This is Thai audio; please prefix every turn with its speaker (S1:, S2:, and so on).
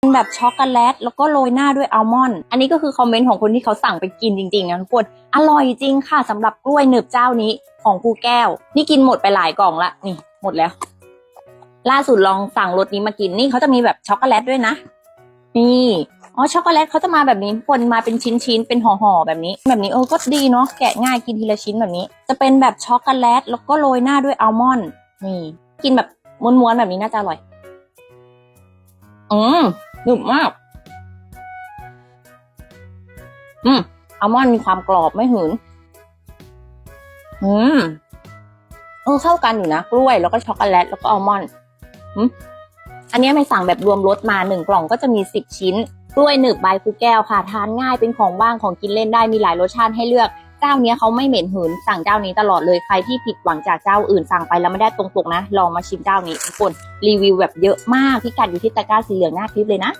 S1: เป็นแบบช็อกโกแลตแล้วก็โรยหน้าด้วยอัลมอนด์อันนี้ก็คือคอมเมนต์ของคนที่เขาสั่งไปกินจริงๆนะทุกคนอร่อยจริงค่ะสำหรับกล้วยหนึบเจ้านี้ของครูแก้ว นี่กินหมดไปหลายกล่องละนี่หมดแล้ว ล่าสุดลองสั่งรสนี้มากินนี่เขาจะมีแบบช็อกโกแลตด้วยนะ นี่อ๋อช็อกโกแลตเขาจะมาแบบนี้คนมาเป็นชิ้นๆเป็นห่อๆแบบนี้ แบบนี้เออก็ดีเนาะแกะง่ายกินทีละชิ้นแบบนี้ จะเป็นแบบช็อกโกแลตแล้วก็โรยหน้าด้วยอัลมอนด์นี่ กินแบบม้วนๆแบบนี้น่าจะอร่อยอืม หนึบมาก อืมอัลมอนด์มีความกรอบไม่หืน อืมเออเข้ากันอยู่นะ กล้วยแล้วก็ช็อกโกแลตแล้วก็อัลมอนด์อืมอันนี้ไม่สั่งแบบรวมรสมาหนึ่งกล่องก็จะมีสิบชิ้น กล้วยหนึบใบคูแก้วค่ะ ทานง่ายเป็นของว่างของกินเล่นได้มีหลายรสชาติให้เลือก เจ้าเนี้ยเขาไม่เหม็นหืนสั่งเจ้านี้ตลอดเลยใครที่ผิดหวังจากเจ้าอื่นสั่งไปแล้วไม่ได้ตรงปกนะ ลองมาชิมเจ้านี้ทุกคนรีวิวแบบเยอะมากพิกัดอยู่ที่ตะกร้าสีเหลืองหน้าคลิปเลยนะ